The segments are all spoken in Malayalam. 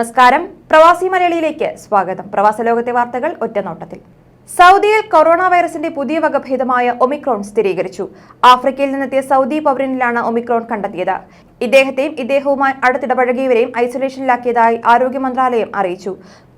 നമസ്കാരം. പ്രവാസി മലയാളിയിലേക്ക് സ്വാഗതം. പ്രവാസ ലോകത്തെ വാർത്തകൾ ഒറ്റനോട്ടത്തിൽ. സൗദിയിൽ കൊറോണ വൈറസിന്റെ പുതിയ വകഭേദമായ ഒമിക്രോൺ സ്ഥിരീകരിച്ചു. ആഫ്രിക്കയിൽ നിന്നെത്തിയ സൗദി പൗരനിലാണ് ഒമിക്രോൺ കണ്ടെത്തിയത്. ഇദ്ദേഹത്തെയും ഇദ്ദേഹവുമായി അടുത്തിടപഴകിയവരെയും ഐസൊലേഷനിലാക്കിയതായി ആരോഗ്യ മന്ത്രാലയം അറിയിച്ചു.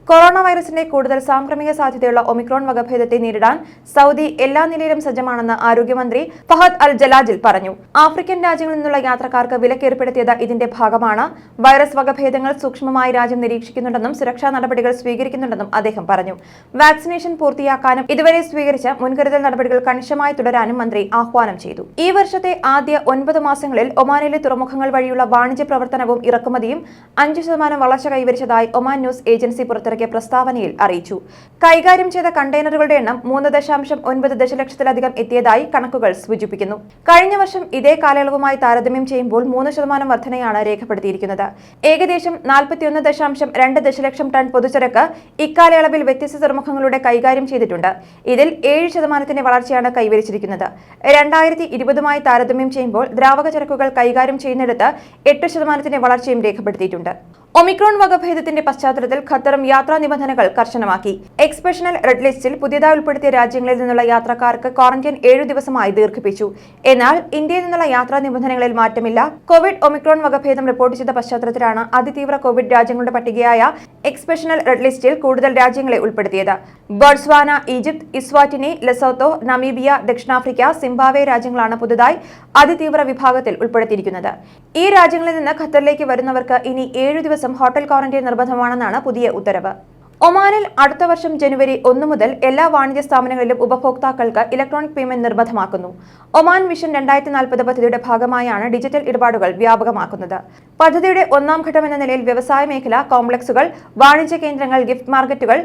കൊറോണ വൈറസിന്റെ കൂടുതൽ സാംക്രമിക സാധ്യതയുള്ള ഒമിക്രോൺ വകഭേദത്തെ നേരിടാൻ സൗദി എല്ലാ നിലയിലും സജ്ജമാണെന്ന് ആരോഗ്യമന്ത്രി ഫഹദ് അൽ ജലാജിൽ പറഞ്ഞു. ആഫ്രിക്കൻ രാജ്യങ്ങളിൽ നിന്നുള്ള യാത്രക്കാർക്ക് വിലക്കേർപ്പെടുത്തിയത് ഇതിന്റെ ഭാഗമാണ്. വൈറസ് വകഭേദങ്ങൾ സൂക്ഷ്മമായി രാജ്യം നിരീക്ഷിക്കുന്നുണ്ടെന്നും സുരക്ഷാ നടപടികൾ സ്വീകരിക്കുന്നുണ്ടെന്നും അദ്ദേഹം പറഞ്ഞു. വാക്സിനേഷൻ പൂർത്തിയാക്കാനും ഇതുവരെ സ്വീകരിച്ച മുൻകരുതൽ നടപടികൾ കണിശമായി തുടരാനും മന്ത്രി ആഹ്വാനം ചെയ്തു. ഈ വർഷത്തെ ആദ്യ ഒൻപത് മാസങ്ങളിൽ ഒമാനിലെ തുറമുഖങ്ങൾ വഴിയുള്ള വാണിജ്യ പ്രവർത്തനവും ഇറക്കുമതിയും അഞ്ച് ശതമാനം വളർച്ച കൈവരിച്ചതായി ഒമാൻ ന്യൂസ് ഏജൻസി പുറത്തിറക്കിയ പ്രസ്താവനയിൽ അറിയിച്ചു. കൈകാര്യം ചെയ്ത കണ്ടെയ്നറുകളുടെ എണ്ണം മൂന്ന് ദശാംശം ഒൻപത് ദശലക്ഷത്തിലധികം എത്തിയതായി കണക്കുകൾ സൂചിപ്പിക്കുന്നു. കഴിഞ്ഞ വർഷം ഇതേ കാലയളവുമായി താരതമ്യം ചെയ്യുമ്പോൾ മൂന്ന് ശതമാനം വർധനയാണ് രേഖപ്പെടുത്തിയിരിക്കുന്നത്. ഏകദേശം നാൽപ്പത്തിയൊന്ന് ദശാംശം രണ്ട് ദശലക്ഷം ടൺ പൊതുചരക്ക് ഇക്കാലയളവിൽ വ്യത്യസ്ത തുറമുഖങ്ങളുടെ കൈകാര്യം ചെയ്തിട്ടുണ്ട്. ഇതിൽ ഏഴ് ശതമാനത്തിന്റെ വളർച്ചയാണ് കൈവരിച്ചിരിക്കുന്നത്. രണ്ടായിരത്തി ഇരുപതുമായി താരതമ്യം ചെയ്യുമ്പോൾ ദ്രാവക ചരക്കുകൾ കൈകാര്യം ചെയ്യുന്നിടത്ത് എട്ട് ശതമാനത്തിന്റെ വളർച്ചയും രേഖപ്പെടുത്തിയിട്ടുണ്ട്. ഒമിക്രോൺ വകഭേദത്തിന്റെ പശ്ചാത്തലത്തിൽ ഖത്തറും യാത്രാ നിബന്ധനകൾ കർശനമാക്കി. എക്സ്പെഷണൽ റെഡ് ലിസ്റ്റിൽ പുതിയതായി ഉൾപ്പെടുത്തിയ രാജ്യങ്ങളിൽ നിന്നുള്ള യാത്രക്കാർക്ക് ക്വാറന്റൈൻ ഏഴു ദിവസമായി ദീർഘിപ്പിച്ചു. എന്നാൽ ഇന്ത്യയിൽ നിന്നുള്ള യാത്രാ നിബന്ധനകളിൽ മാറ്റമില്ല. കോവിഡ് ഒമിക്രോൺ വകഭേദം റിപ്പോർട്ട് ചെയ്ത പശ്ചാത്തലത്തിലാണ് അതിതീവ്ര കോവിഡ് രാജ്യങ്ങളുടെ പട്ടികയായ എക്സ്പെഷണൽ റെഡ് ലിസ്റ്റിൽ കൂടുതൽ രാജ്യങ്ങളെ ഉൾപ്പെടുത്തിയത്. Botswana Egypt Eswatini Lesotho Namibia ദക്ഷിണാഫ്രിക്ക സിംബാവെ രാജ്യങ്ങളാണ് പുതുതായി അതിതീവ്ര വിഭാഗത്തിൽ ഉൾപ്പെടുത്തിയിരിക്കുന്നത്. ഈ രാജ്യങ്ങളിൽ നിന്ന് ഖത്തറിലേക്ക് വരുന്നവർക്ക് ഇനി ഏഴു ദിവസം ഹോട്ടൽ ക്വാറന്റൈൻ നിർബന്ധമാണെന്നാണ് പുതിയ ഉത്തരവ്. ഒമാനിൽ അടുത്ത വർഷം ജനുവരി ഒന്ന് മുതൽ എല്ലാ വാണിജ്യ സ്ഥാപനങ്ങളിലും ഉപഭോക്താക്കൾക്ക് ഇലക്ട്രോണിക് പേയ്മെന്റ് നിർബന്ധമാക്കുന്നു. ഒമാൻ മിഷൻ രണ്ടായിരത്തി നാൽപ്പത് പദ്ധതിയുടെ ഭാഗമായാണ് ഡിജിറ്റൽ ഇടപാടുകൾ വ്യാപകമാക്കുന്നത്. പദ്ധതിയുടെ ഒന്നാം ഘട്ടം എന്ന നിലയിൽ വ്യവസായ മേഖല കോംപ്ലക്സുകൾ വാണിജ്യ കേന്ദ്രങ്ങൾ ഗിഫ്റ്റ് മാർക്കറ്റുകൾ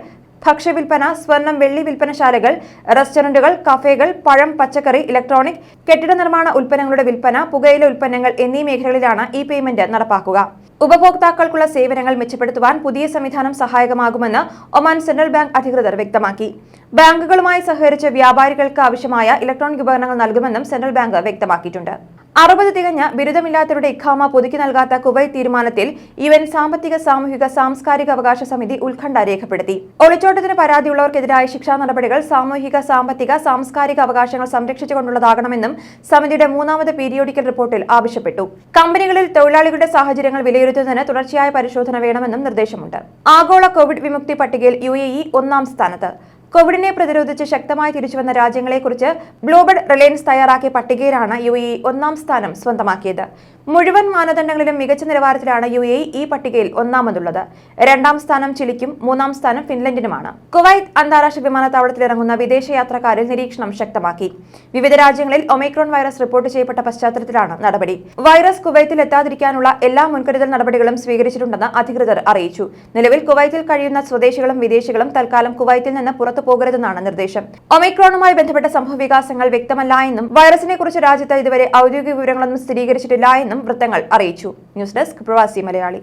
ഭക്ഷ്യവിൽപ്പന സ്വർണം വെള്ളി വിൽപ്പനശാലകൾ റെസ്റ്റോറന്റുകൾ കഫേകൾ പഴം പച്ചക്കറി ഇലക്ട്രോണിക് കെട്ടിട നിർമ്മാണ ഉൽപ്പന്നങ്ങളുടെ വിൽപ്പന പുകയില ഉൽപ്പന്നങ്ങൾ എന്നീ മേഖലകളിലാണ് ഈ പേയ്മെന്റ് നടപ്പാക്കുക. ഉപഭോക്താക്കൾക്കുള്ള സേവനങ്ങൾ മെച്ചപ്പെടുത്തുവാൻ പുതിയ സംവിധാനം സഹായകമാകുമെന്ന് ഒമാൻ സെൻട്രൽ ബാങ്ക് അധികൃതർ വ്യക്തമാക്കി. ബാങ്കുകളുമായി സഹകരിച്ച് വ്യാപാരികൾക്ക് ആവശ്യമായ ഇലക്ട്രോണിക് ഉപകരണങ്ങൾ നൽകുമെന്നും സെൻട്രൽ ബാങ്ക് വ്യക്തമാക്കിയിട്ടുണ്ട്. അറുപത് തികഞ്ഞ ബിരുദമില്ലാത്തവരുടെ ഇഖാമ പുതുക്കി നൽകാത്ത കുവൈറ്റ് തീരുമാനത്തിൽ യു എൻ സാമ്പത്തിക സാമൂഹിക സാംസ്കാരിക അവകാശ സമിതി ഉത്കണ്ഠ രേഖപ്പെടുത്തി. ഒളിച്ചോട്ടത്തിന് പരാതിയുള്ളവർക്കെതിരായ ശിക്ഷാ നടപടികൾ സാമൂഹിക സാമ്പത്തിക സാംസ്കാരിക അവകാശങ്ങൾ സംരക്ഷിച്ചുകൊണ്ടുള്ളതാകണമെന്നും സമിതിയുടെ മൂന്നാമത് പീരിയോഡിക്കൽ റിപ്പോർട്ടിൽ ആവശ്യപ്പെട്ടു. കമ്പനികളിൽ തൊഴിലാളികളുടെ സാഹചര്യങ്ങൾ വിലയിരുത്തുന്നതിന് തുടർച്ചയായ പരിശോധന വേണമെന്നും നിർദ്ദേശമുണ്ട്. ആഗോള കോവിഡ് വിമുക്തി പട്ടികയിൽ യു ഒന്നാം സ്ഥാനത്ത്. കോവിഡിനെ പ്രതിരോധിച്ച് ശക്തമായി തിരിച്ചുവന്ന രാജ്യങ്ങളെക്കുറിച്ച് ഗ്ലോബൽ റിലയൻസ് തയ്യാറാക്കിയ പട്ടികയിലാണ് യു ഒന്നാം സ്ഥാനം സ്വന്തമാക്കിയത്. മുഴുവൻ മാനദണ്ഡങ്ങളിലും മികച്ച നിലവാരത്തിലാണ് യു ഈ പട്ടികയിൽ ഒന്നാമതുള്ളത്. രണ്ടാം സ്ഥാനം ചിലിക്കും മൂന്നാം സ്ഥാനം ഫിൻലൻഡിനുമാണ്. കുവൈത്ത് അന്താരാഷ്ട്ര വിമാനത്താവളത്തിൽ ഇറങ്ങുന്ന വിദേശ യാത്രക്കാരിൽ നിരീക്ഷണം ശക്തമാക്കി. വിവിധ രാജ്യങ്ങളിൽ ഒമൈക്രോൺ വൈറസ് റിപ്പോർട്ട് ചെയ്യപ്പെട്ട പശ്ചാത്തലത്തിലാണ് നടപടി. വൈറസ് കുവൈത്തിൽ എത്താതിരിക്കാനുള്ള എല്ലാ മുൻകരുതൽ നടപടികളും സ്വീകരിച്ചിട്ടുണ്ടെന്ന് അധികൃതർ അറിയിച്ചു. നിലവിൽ കുവൈത്തിൽ കഴിയുന്ന സ്വദേശികളും വിദേശികളും തൽക്കാലം കുവൈത്തിൽ നിന്ന് പുറത്തു പോകരുതെന്നാണ് നിർദ്ദേശം. ഒമൈക്രോണുമായി ബന്ധപ്പെട്ട സംഭവവികാസങ്ങൾ വ്യക്തമല്ല എന്നും വൈറസിനെ കുറിച്ച് രാജ്യത്ത് ഇതുവരെ ഔദ്യോഗിക വിവരങ്ങളൊന്നും സ്ഥിരീകരിച്ചിട്ടില്ല എന്നും വൃത്തങ്ങൾ അറിയിച്ചു. ന്യൂസ് ഡെസ്ക് പ്രവാസി മലയാളി.